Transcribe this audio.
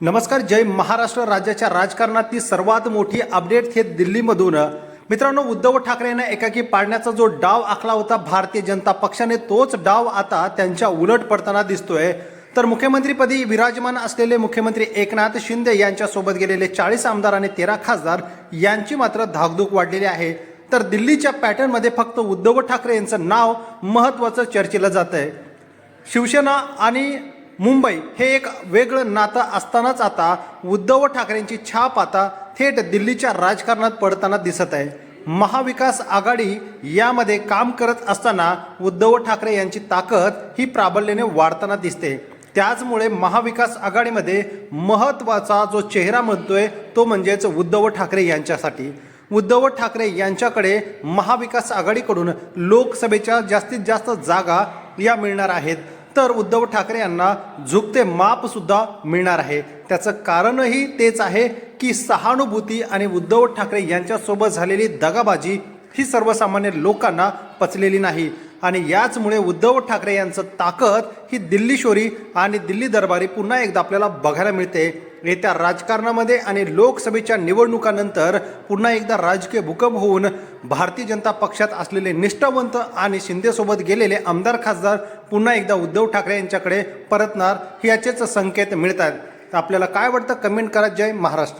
नमस्कार जय महाराष्ट्र राज्याच्या राजकारणातली सर्वात मोठी अपडेट हे दिल्लीमधून. मित्रांनो उद्धव ठाकरे यांना एकाकी पाडण्याचा जो डाव आखला होता भारतीय जनता पक्षाने तोच डाव आता त्यांच्या उलट पडताना दिसतोय. तर मुख्यमंत्रीपदी विराजमान असलेले मुख्यमंत्री एकनाथ शिंदे यांच्यासोबत गेलेले चाळीस आमदार आणि तेरा खासदार यांची मात्र धाकधूक वाढलेली आहे. तर दिल्लीच्या पॅटर्नमध्ये फक्त उद्धव ठाकरे यांचं नाव महत्त्वाचं चर्चेलं जात आहे शिवसेना आणि मुंबई हे एक वेगळं नातं असतानाच आता उद्धव ठाकरेंची छाप आता थेट दिल्लीच्या राजकारणात पडताना दिसत आहे. महाविकास आघाडी यामध्ये काम करत असताना उद्धव ठाकरे यांची ताकद ही प्राबल्याने वाढताना दिसते. त्याचमुळे महाविकास आघाडीमध्ये महत्त्वाचा जो चेहरा म्हणतोय तो म्हणजेच उद्धव ठाकरे यांच्यासाठी. उद्धव ठाकरे यांच्याकडे महाविकास आघाडीकडून लोकसभेच्या जास्तीत जास्त जागा या मिळणार आहेत. तर उद्धव ठाकरे यांना झुकते मापसुद्धा मिळणार आहे. त्याचं कारणही तेच आहे की सहानुभूती आणि उद्धव ठाकरे यांच्यासोबत झालेली दगाबाजी ही सर्वसामान्य लोकांना पचलेली नाही. आणि याचमुळे उद्धव ठाकरे यांचं ताकद ही दिल्लीशोरी आणि दिल्ली दरबारी पुन्हा एकदा आपल्याला बघायला मिळते. येत्या राजकारणामध्ये आणि लोकसभेच्या निवडणुकानंतर पुन्हा एकदा राजकीय भूकंप होऊन भारतीय जनता पक्षात असलेले निष्ठावंत आणि शिंदेसोबत गेलेले आमदार खासदार पुन्हा एकदा उद्धव ठाकरे यांच्याकडे परतणार याचेच संकेत मिळतात आपल्याला काय वाटतं? कमेंट करा. जय महाराष्ट्र.